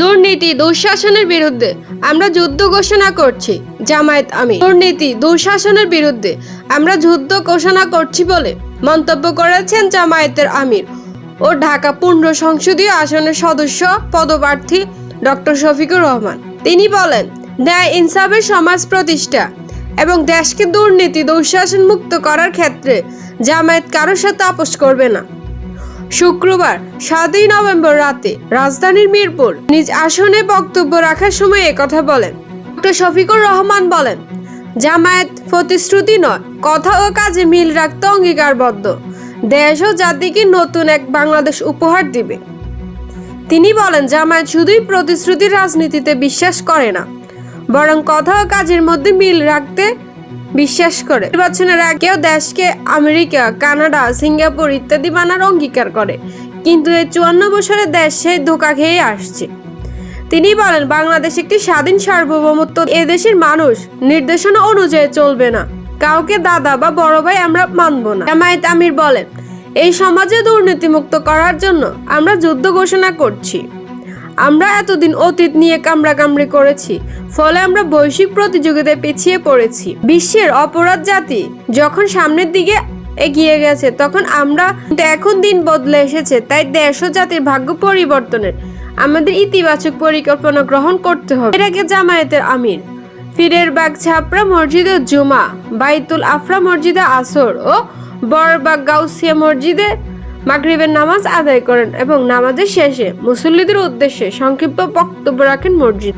দুর্নীতি দুঃশাসনের বিরুদ্ধে আমরা যুদ্ধ ঘোষণা করছি, জামায়াত আমি দুর্নীতি দুঃশাসনের বিরুদ্ধে আমরা যুদ্ধ ঘোষণা করছি বলে মন্তব্য করেছেন জামায়াতের আমির ও ঢাকা পূর্ণ সংসদীয় আসনের সদস্য, পদপ্রার্থী ডক্টর শফিকুর রহমান। তিনি বলেন, ন্যায় ইনসাফের সমাজ প্রতিষ্ঠা এবং দেশকে দুর্নীতি দুঃশাসন মুক্ত করার ক্ষেত্রে জামায়াত কারোর সাথে আপোষ করবে না। শুক্রবার, সাতই নভেম্বর রাতে রাজধানীর মিরপুর নিজ আসনে বক্তব্য রাখার সময় একথা বলেন। ডক্টর শফিকুর রহমান বলেন, জামায়াত প্রতিশ্রুতি নয়, কথা ও কাজে মিল রাখতে অঙ্গীকারবদ্ধ। দেশ ও জাতিকে নতুন এক বাংলাদেশ উপহার দিবে। তিনি বলেন, জামায়াত শুধুই প্রতিশ্রুতির রাজনীতিতে বিশ্বাস করে না, বরং কথা ও কাজের মধ্যে মিল রাখতে বিশ্বাস করে। নির্বাচনের আগেও দেশকে আমেরিকা, কানাডা, সিঙ্গাপুর ইত্যাদি বানার অঙ্গীকার করে। কিন্তু এই চুয়ান্ন বছরে দেশ সেই ধোকা খেয়ে আসছে। তিনি বলেন, বাংলাদেশ একটি স্বাধীন সার্বভৌমত্ব। এদেশের মানুষ নির্দেশনা অনুযায়ী চলবে না। কাউকে দাদা বা বড় ভাই আমরা মানব না। জামায়াত আমির বলেন, এই সমাজে দুর্নীতিমুক্ত করার জন্য আমরা যুদ্ধ ঘোষণা করছি। আমরা এতদিন অতীত নিয়ে কামড়াকামড়ি করেছি, ফলে আমরা বৈশ্বিক প্রতিযোগিতায় পিছিয়ে পড়েছি। বিশ্বের অপরাধ জাতি যখন সামনের দিকে এগিয়ে গেছে, তখন আমরা এখন দিন বদলে এসেছে, তাই দেশ জাতির ভাগ্য পরিবর্তনের আমাদের ইতিবাচক পরিকল্পনা গ্রহণ করতে হবে। এর আগে জামায়াতের আমির ফিরের বাগ ছাপড়া মসজিদে জুমা, বাইতুল আফরা মসজিদে আসর ও বরবাগ গাউসিয়া মসজিদে মাগরিবের নামাজ আদায় করেন এবং নামাজের শেষে মুসল্লিদের উদ্দেশ্যে সংক্ষিপ্ত বক্তব্য রাখেন মসজিদ।